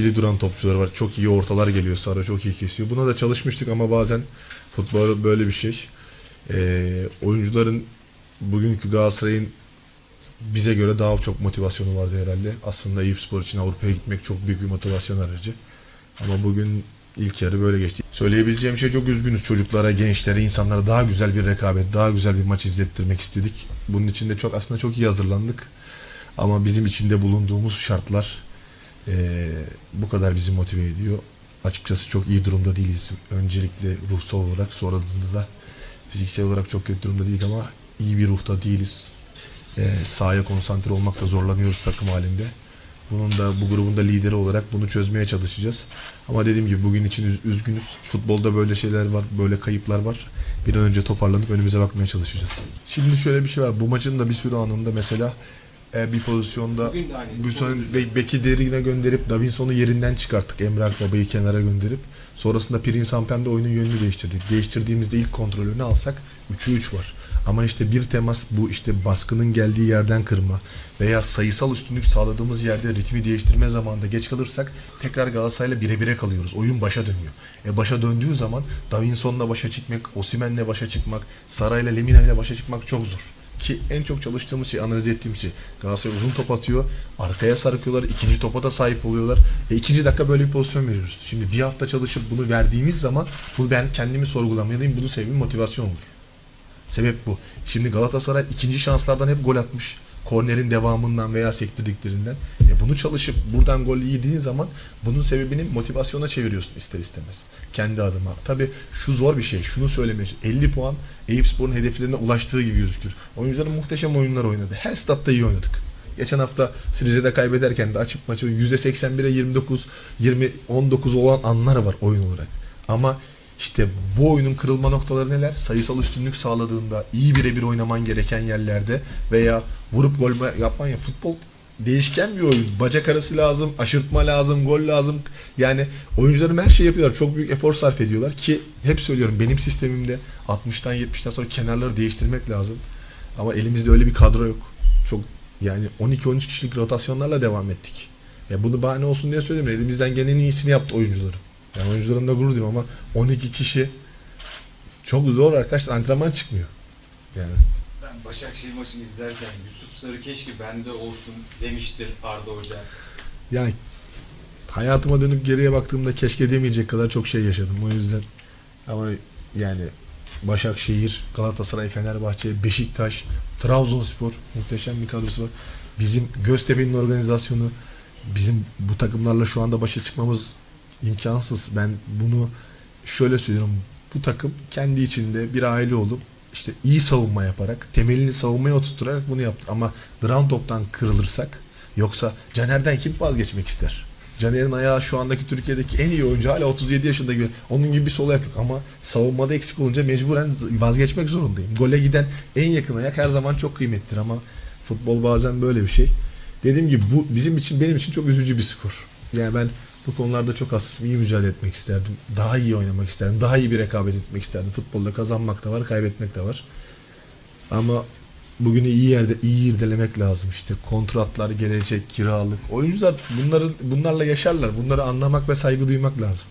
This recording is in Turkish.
iyi duran topçular var. Çok iyi ortalar geliyor. Sara çok iyi kesiyor. Buna da çalışmıştık ama bazen futbol böyle bir şey. Ee, oyuncuların bugünkü Galatasaray'ın bize göre daha çok motivasyonu vardı herhalde. Aslında Eyüp Spor için Avrupa'ya gitmek çok büyük bir motivasyon aracı. Ama bugün ilk yarı böyle geçti. Söyleyebileceğim şey çok üzgünüz. Çocuklara, gençlere, insanlara daha güzel bir rekabet, daha güzel bir maç izlettirmek istedik. Bunun için de çok aslında çok iyi hazırlandık. Ama bizim içinde bulunduğumuz şartlar eee, bu kadar bizi motive ediyor. Açıkçası çok iyi durumda değiliz. Öncelikle ruhsal olarak sonrasında da fiziksel olarak çok kötü durumda değiliz ama iyi bir ruhta değiliz. Eee sahaya konsantre olmakta zorlanıyoruz takım halinde. Bunun da bu grubun da lideri olarak bunu çözmeye çalışacağız. Ama dediğim gibi bugün için üz- üzgünüz. Futbolda böyle şeyler var, böyle kayıplar var. Bir an önce toparlanıp önümüze bakmaya çalışacağız. Şimdi şöyle bir şey var. Bu maçın da bir sürü anında mesela e, bir pozisyonda Bugün de aynı. bu son Be- Beki derine gönderip Davinson'u yerinden çıkarttık. Emre Akbaba'yı kenara gönderip sonrasında Prince Hampem'de oyunun yönünü değiştirdik. Değiştirdiğimizde ilk kontrolünü alsak 3'ü 3 var. Ama işte bir temas bu işte baskının geldiği yerden kırma veya sayısal üstünlük sağladığımız yerde ritmi değiştirme zamanında geç kalırsak tekrar Galatasaray'la bire bire kalıyoruz. Oyun başa dönüyor. E başa döndüğü zaman Davinson'la başa çıkmak, Osimhen'le başa çıkmak, Saray'la Lemina'yla başa çıkmak çok zor. Ki en çok çalıştığımız şey, analiz ettiğim şey. Galatasaray uzun top atıyor. Arkaya sarkıyorlar. ikinci topa da sahip oluyorlar. E ikinci dakika böyle bir pozisyon veriyoruz. Şimdi bir hafta çalışıp bunu verdiğimiz zaman bunu ben kendimi sorgulamalıyım. Bunu sevmem motivasyon olur. Sebep bu. Şimdi Galatasaray ikinci şanslardan hep gol atmış. Kornerin devamından veya sektirdiklerinden. E bunu çalışıp buradan gol yediğin zaman bunun sebebini motivasyona çeviriyorsun ister istemez. Kendi adıma. Tabi şu zor bir şey. Şunu söylemeye çalışıyorum. 50 puan Eyüp hedeflerine ulaştığı gibi gözükür. Oyuncuların muhteşem oyunlar oynadı. Her statta iyi oynadık. Geçen hafta Rize'de kaybederken de açıp maçı %81'e 29, 20, 19 olan anlar var oyun olarak. Ama işte bu oyunun kırılma noktaları neler? Sayısal üstünlük sağladığında, iyi birebir oynaman gereken yerlerde veya vurup gol ma- yapman ya futbol değişken bir oyun. Bacak arası lazım, aşırtma lazım, gol lazım. Yani oyuncularım her şeyi yapıyorlar. Çok büyük efor sarf ediyorlar ki hep söylüyorum benim sistemimde 60'tan 70'ten sonra kenarları değiştirmek lazım. Ama elimizde öyle bir kadro yok. Çok yani 12-13 kişilik rotasyonlarla devam ettik. Ya bunu bahane olsun diye söylemiyorum. Elimizden gelen en iyisini yaptı oyuncularım. Yani oyuncularımla gurur duyuyorum ama 12 kişi çok zor arkadaşlar antrenman çıkmıyor. Yani Ben Başakşehir maçını izlerken Yusuf Sarı keşke bende olsun demiştir Arda Hoca. yani hayatıma dönüp geriye baktığımda keşke demeyecek kadar çok şey yaşadım. O yüzden ama yani Başakşehir, Galatasaray, Fenerbahçe, Beşiktaş, Trabzonspor muhteşem bir kadrosu var. Bizim Göztepe'nin organizasyonu bizim bu takımlarla şu anda başa çıkmamız imkansız. Ben bunu şöyle söylüyorum. Bu takım kendi içinde bir aile olup işte iyi savunma yaparak, temelini savunmaya oturtarak bunu yaptı. Ama round toptan kırılırsak yoksa Caner'den kim vazgeçmek ister? Caner'in ayağı şu andaki Türkiye'deki en iyi oyuncu hala 37 yaşında gibi. Onun gibi bir sol ayak yok ama savunmada eksik olunca mecburen vazgeçmek zorundayım. Gole giden en yakın ayak her zaman çok kıymetlidir ama futbol bazen böyle bir şey. Dediğim gibi bu bizim için benim için çok üzücü bir skor. Yani ben bu konularda çok hassasım. iyi mücadele etmek isterdim. Daha iyi oynamak isterdim. Daha iyi bir rekabet etmek isterdim. Futbolda kazanmak da var, kaybetmek de var. Ama bugünü iyi yerde iyi irdelemek lazım işte. Kontratlar, gelecek, kiralık. Oyuncular bunların bunlarla yaşarlar. Bunları anlamak ve saygı duymak lazım.